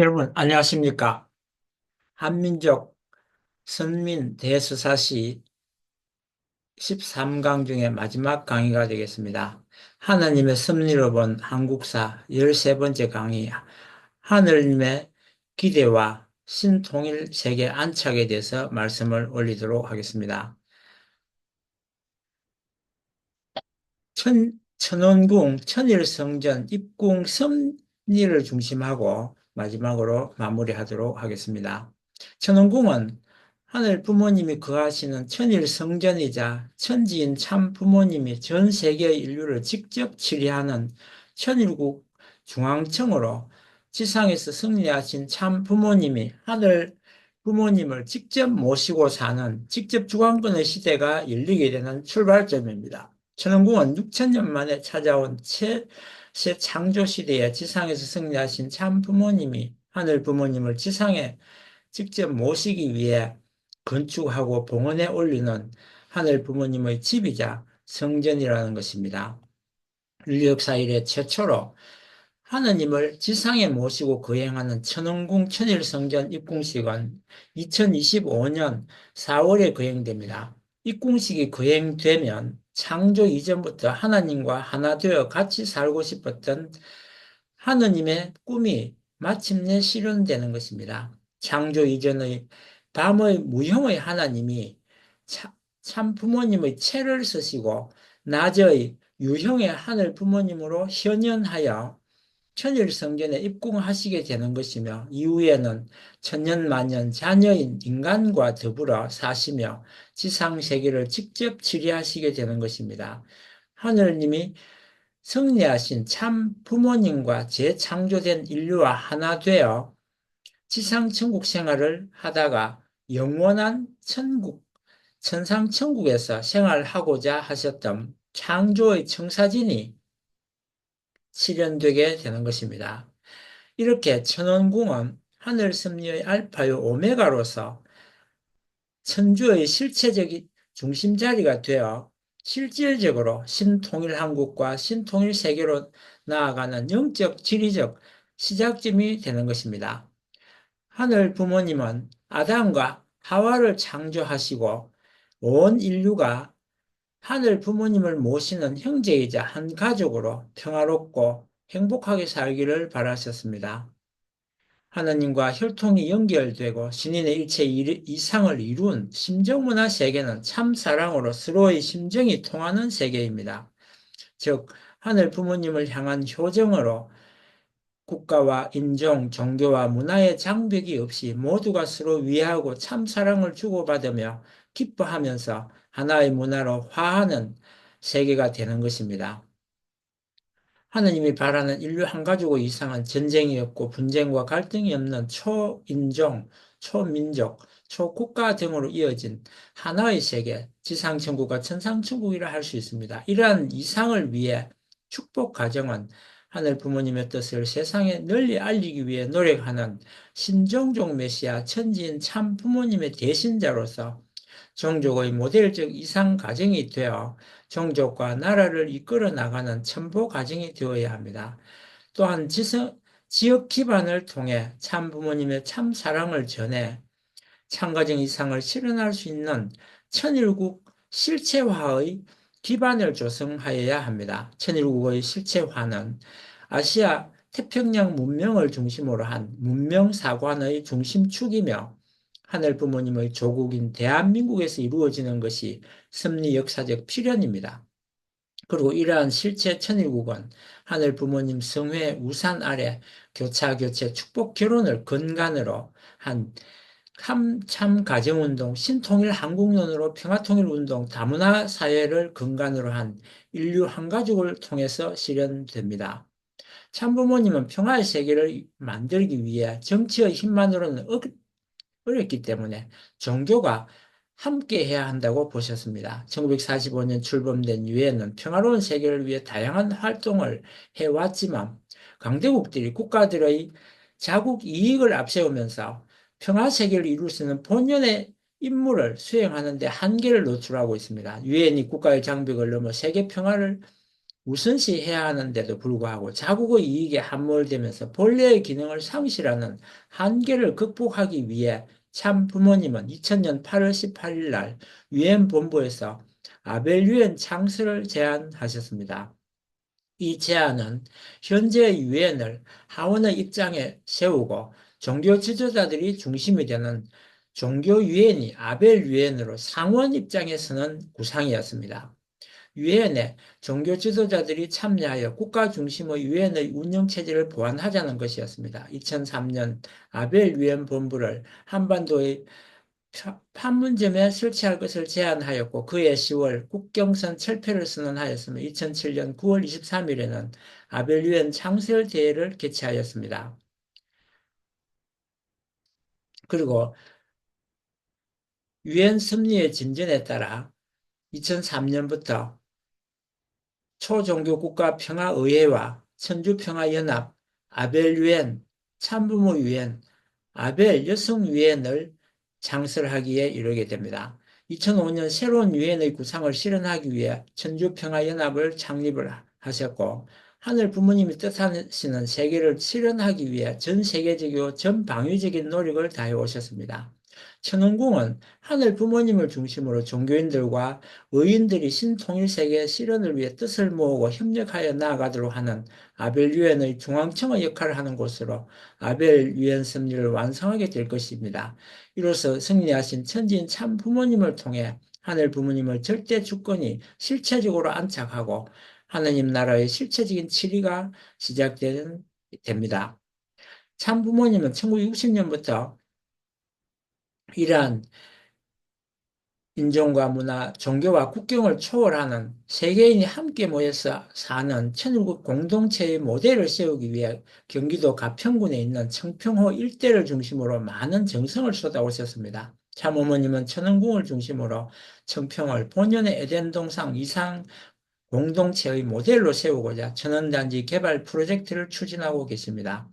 여러분, 안녕하십니까? 한민족 선민 대수사시 13강 중에 마지막 강의가 되겠습니다. 하나님의 섭리로 본 한국사 13번째 강의, 하늘님의 기대와 신통일 세계 안착에 대해서 말씀을 올리도록 하겠습니다. 천, 천원궁 천일성전 입궁 섭리를 중심하고 마지막으로 마무리하도록 하겠습니다. 천원궁은 하늘 부모님이 거하시는 천일 성전이자 천지인 참 부모님이 전 세계 인류를 직접 치리하는 천일국 중앙청으로 지상에서 승리하신 참 부모님이 하늘 부모님을 직접 모시고 사는 직접 주관권의 시대가 열리게 되는 출발점입니다. 천원궁은 6천년 만에 찾아온 최새 창조 시대에 지상에서 승리하신 참 부모님이 하늘 부모님을 지상에 직접 모시기 위해 건축하고 봉헌해 올리는 하늘 부모님의 집이자 성전이라는 것입니다. 인류 역사 이래 최초로 하느님을 지상에 모시고 거행하는 천원궁 천일성전 입궁식은 2025년 4월에 거행됩니다. 입궁식이 거행되면 창조 이전부터 하나님과 하나 되어 같이 살고 싶었던 하느님의 꿈이 마침내 실현되는 것입니다. 창조 이전의 밤의 무형의 하나님이 참 부모님의 채를 쓰시고 낮의 유형의 하늘 부모님으로 현현하여 천일 성전에 입궁하시게 되는 것이며 이후에는 천년 만년 자녀인 인간과 더불어 사시며 지상 세계를 직접 치리하시게 되는 것입니다. 하늘님이 승리하신 참 부모님과 재창조된 인류와 하나 되어 지상 천국 생활을 하다가 영원한 천국, 천상 천국에서 생활하고자 하셨던 창조의 청사진이 실현되게 되는 것입니다. 이렇게 천원궁은 하늘 섭리의 알파요 오메가로서 천주의 실체적인 중심 자리가 되어 실질적으로 신통일 한국과 신통일 세계로 나아가는 영적, 지리적 시작점이 되는 것입니다. 하늘 부모님은 아담과 하와를 창조하시고 온 인류가 하늘 부모님을 모시는 형제이자 한 가족으로 평화롭고 행복하게 살기를 바라셨습니다. 하나님과 혈통이 연결되고 신인의 일체 이상을 이룬 심정문화 세계는 참 사랑으로 서로의 심정이 통하는 세계입니다. 즉 하늘 부모님을 향한 효정으로 국가와 인종, 종교와 문화의 장벽이 없이 모두가 서로 위하고 참 사랑을 주고받으며 기뻐하면서 하나의 문화로 화하는 세계가 되는 것입니다. 하느님이 바라는 인류 한 가족 이상은 전쟁이 없고 분쟁과 갈등이 없는 초인종, 초민족, 초국가 등으로 이어진 하나의 세계, 지상천국과 천상천국이라 할 수 있습니다. 이러한 이상을 위해 축복 가정은 하늘 부모님의 뜻을 세상에 널리 알리기 위해 노력하는 신종종 메시아 천지인 참 부모님의 대신자로서 종족의 모델적 이상 가정이 되어 종족과 나라를 이끌어 나가는 첨보 가정이 되어야 합니다. 또한 지성, 지역 기반을 통해 참 부모님의 참 사랑을 전해 참가정 이상을 실현할 수 있는 천일국 실체화의 기반을 조성하여야 합니다. 천일국의 실체화는 아시아 태평양 문명을 중심으로 한 문명사관의 중심축이며 하늘 부모님의 조국인 대한민국에서 이루어지는 것이 섭리 역사적 필연입니다. 그리고 이러한 실체 천일국은 하늘 부모님 성회 우산 아래 교차 교체 축복 결혼을 근간으로 한참 가정운동, 신통일 한국론으로 평화통일운동, 다문화 사회를 근간으로 한 인류 한 가족을 통해서 실현됩니다. 참부모님은 평화의 세계를 만들기 위해 정치의 힘만으로는 어렵기 때문에 종교가 함께 해야 한다고 보셨습니다. 1945년 출범된 유엔은 평화로운 세계를 위해 다양한 활동을 해왔지만 강대국들이 국가들의 자국 이익을 앞세우면서 평화 세계를 이룰 수 있는 본연의 임무를 수행하는 데 한계를 노출하고 있습니다. 유엔이 국가의 장벽을 넘어 세계 평화를 우선시해야 하는데도 불구하고 자국의 이익에 함몰되면서 본래의 기능을 상실하는 한계를 극복하기 위해 참 부모님은 2000년 8월 18일 날 유엔 본부에서 아벨 유엔 창설을 제안하셨습니다. 이 제안은 현재 유엔을 하원의 입장에 세우고 종교 지도자들이 중심이 되는 종교 유엔이 아벨 유엔으로 상원 입장에서는 구상이었습니다. 유엔에 종교 지도자들이 참여하여 국가 중심의 유엔의 운영 체제를 보완하자는 것이었습니다. 2003년 아벨 유엔 본부를 한반도의 판문점에 설치할 것을 제안하였고 그해 10월 국경선 철폐를 선언하였으며 2007년 9월 23일에는 아벨 유엔 창설 대회를 개최하였습니다. 그리고 유엔 섭리의 진전에 따라 2003년부터 초종교국가 평화의회와 천주평화연합, 아벨유엔, 참부모유엔, 아벨 여성유엔을 창설하기에 이르게 됩니다. 2005년 새로운 유엔의 구상을 실현하기 위해 천주평화연합을 창립을 하셨고 하늘 부모님이 뜻하시는 세계를 실현하기 위해 전 세계적이고 전 방위적인 노력을 다해 오셨습니다. 천원궁은 하늘 부모님을 중심으로 종교인들과 의인들이 신통일 세계 실현을 위해 뜻을 모으고 협력하여 나아가도록 하는 아벨 유엔의 중앙청의 역할을 하는 곳으로 아벨 유엔 섭리를 완성하게 될 것입니다. 이로써 승리하신 천지인 참 부모님을 통해 하늘 부모님을 절대 주권이 실체적으로 안착하고 하느님 나라의 실체적인 치리가 시작되는 됩니다. 참 부모님은 1960년부터 이러한 인종과 문화, 종교와 국경을 초월하는 세계인이 함께 모여서 사는 천일국 공동체의 모델을 세우기 위해 경기도 가평군에 있는 청평호 일대를 중심으로 많은 정성을 쏟아오셨습니다. 참어머님은 천원궁을 중심으로 청평을 본연의 에덴 동상 이상 공동체의 모델로 세우고자 천원단지 개발 프로젝트를 추진하고 계십니다.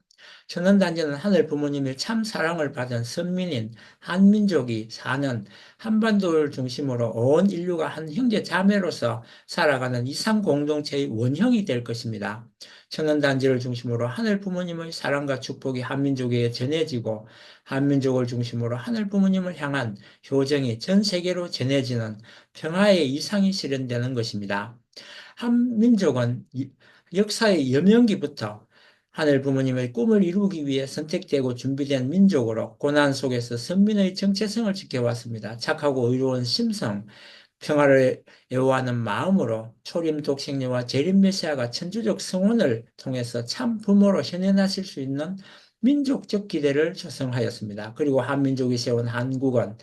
천원단지는 하늘 부모님의 참 사랑을 받은 선민인 한민족이 사는 한반도를 중심으로 온 인류가 한 형제 자매로서 살아가는 이상 공동체의 원형이 될 것입니다. 천원단지를 중심으로 하늘 부모님의 사랑과 축복이 한민족에게 전해지고 한민족을 중심으로 하늘 부모님을 향한 효정이 전 세계로 전해지는 평화의 이상이 실현되는 것입니다. 한민족은 역사의 여명기부터 하늘 부모님의 꿈을 이루기 위해 선택되고 준비된 민족으로 고난 속에서 선민의 정체성을 지켜왔습니다. 착하고 의로운 심성, 평화를 애호하는 마음으로 초림 독생녀와 재림 메시아가 천주적 성원을 통해서 참 부모로 현현하실 수 있는 민족적 기대를 조성하였습니다. 그리고 한민족이 세운 한국은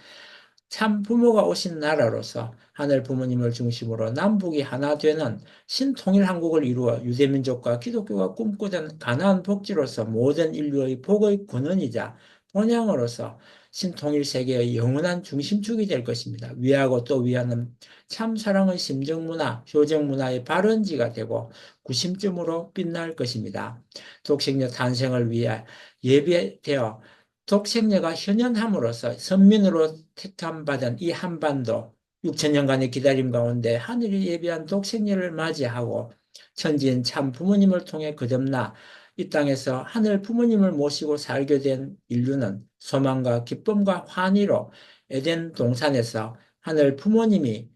참 부모가 오신 나라로서 하늘 부모님을 중심으로 남북이 하나 되는 신통일 한국을 이루어 유대민족과 기독교가 꿈꾸던 가나안 복지로서 모든 인류의 복의 근원이자 본향으로서 신통일 세계의 영원한 중심축이 될 것입니다. 위하고 또 위하는 참 사랑의 심정문화, 효정문화의 발원지가 되고 구심점으로 빛날 것입니다. 독생녀 탄생을 위해 예배되어 독생녀가 현현함으로써 선민으로 택함받은 이 한반도 6천년간의 기다림 가운데 하늘이 예비한 독생녀를 맞이하고 천지인 참 부모님을 통해 거듭나 이 땅에서 하늘 부모님을 모시고 살게 된 인류는 소망과 기쁨과 환희로 에덴 동산에서 하늘 부모님이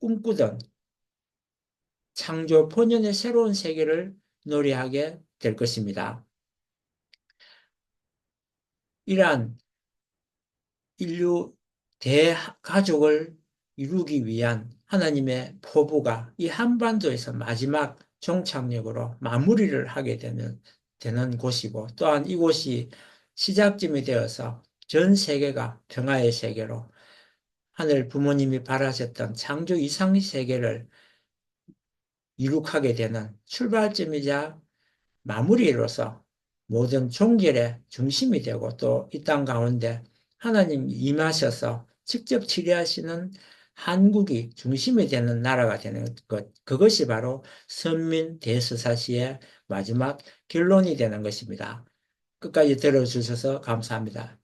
꿈꾸던 창조 본연의 새로운 세계를 노래하게 될 것입니다. 이러한 인류 대가족을 이루기 위한 하나님의 포부가 이 한반도에서 마지막 종착역으로 마무리를 하게 되는, 되는 곳이고 또한 이곳이 시작점이 되어서 전 세계가 평화의 세계로 하늘 부모님이 바라셨던 창조 이상의 세계를 이룩하게 되는 출발점이자 마무리로서 모든 종결의 중심이 되고 또 이 땅 가운데 하나님 임하셔서 직접 치료하시는 한국이 중심이 되는 나라가 되는 것, 그것이 바로 선민 대서사시의 마지막 결론이 되는 것입니다. 끝까지 들어주셔서 감사합니다.